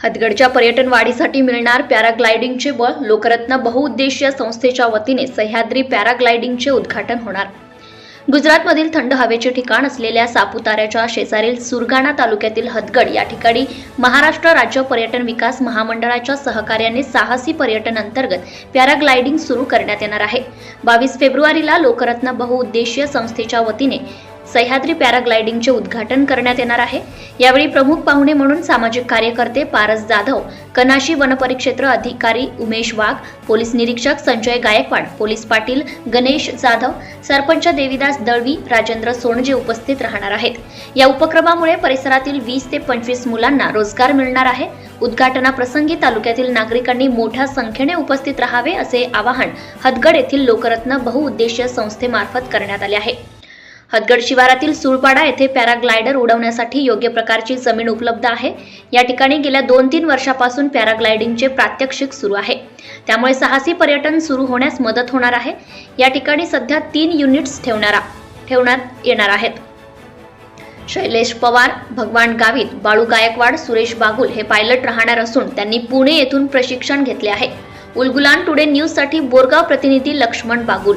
हदगडच्या पर्यटन वाढीसाठी मिळणार पॅराग्लायडिंगचे बळ लोकरत्न बहुउद्देशीय संस्थेच्या वतीने सह्याद्री पॅराग्लायडिंगचे उद्घाटन होणार. गुजरातमधील थंड हवेचे ठिकाण असलेल्या सापुताऱ्याच्या शेजारील सुरगाणा तालुक्यातील हदगड या ठिकाणी महाराष्ट्र राज्य पर्यटन विकास महामंडळाच्या सहकार्याने साहसी पर्यटन अंतर्गत पॅराग्लायडिंग सुरू करण्यात येणार आहे. बावीस फेब्रुवारीला लोकरत्न बहुउद्देशीय संस्थेच्या वतीने सह्याद्री पॅराग्लायडिंगचे उद्घाटन करण्यात येणार आहे. यावेळी प्रमुख पाहुणे म्हणून सामाजिक कार्यकर्ते पारस जाधव कनाशी वनपरिक्षेत्र अधिकारी उमेश वाघ पोलीस निरीक्षक संजय गायकवाड पोलीस पाटील गणेश जाधव सरपंच देवीदास दळवी राजेंद्र सोणजे उपस्थित राहणार आहेत. या उपक्रमामुळे परिसरातील वीस ते पंचवीस मुलांना रोजगार मिळणार आहे. उद्घाटनाप्रसंगी तालुक्यातील नागरिकांनी मोठ्या संख्येने उपस्थित राहावे असे आवाहन हदगड येथील लोकरत्न बहुउद्देशीय संस्थेमार्फत करण्यात आले आहे. हदगड शिवारातील सुळपाडा येथे पॅराग्लायडर उडवण्यासाठी योग्य प्रकारची जमीन उपलब्ध आहे. या ठिकाणी गेल्या दोन तीन वर्षापासून पॅराग्लायडिंगचे प्रात्यक्षिक सुरू आहे. त्यामुळे साहसी पर्यटन सुरू होण्यास मदत होणार आहे. या ठिकाणी सध्या तीन युनिट्स ठेवणारा ठेवण्यात येणार आहेत. शैलेश पवार भगवान गावित बाळू गायकवाड सुरेश बागुल हे पायलट राहणार असून त्यांनी पुणे येथून प्रशिक्षण घेतले आहे. उलगुलान टुडे न्यूजसाठी बोरगाव प्रतिनिधी लक्ष्मण बागुल.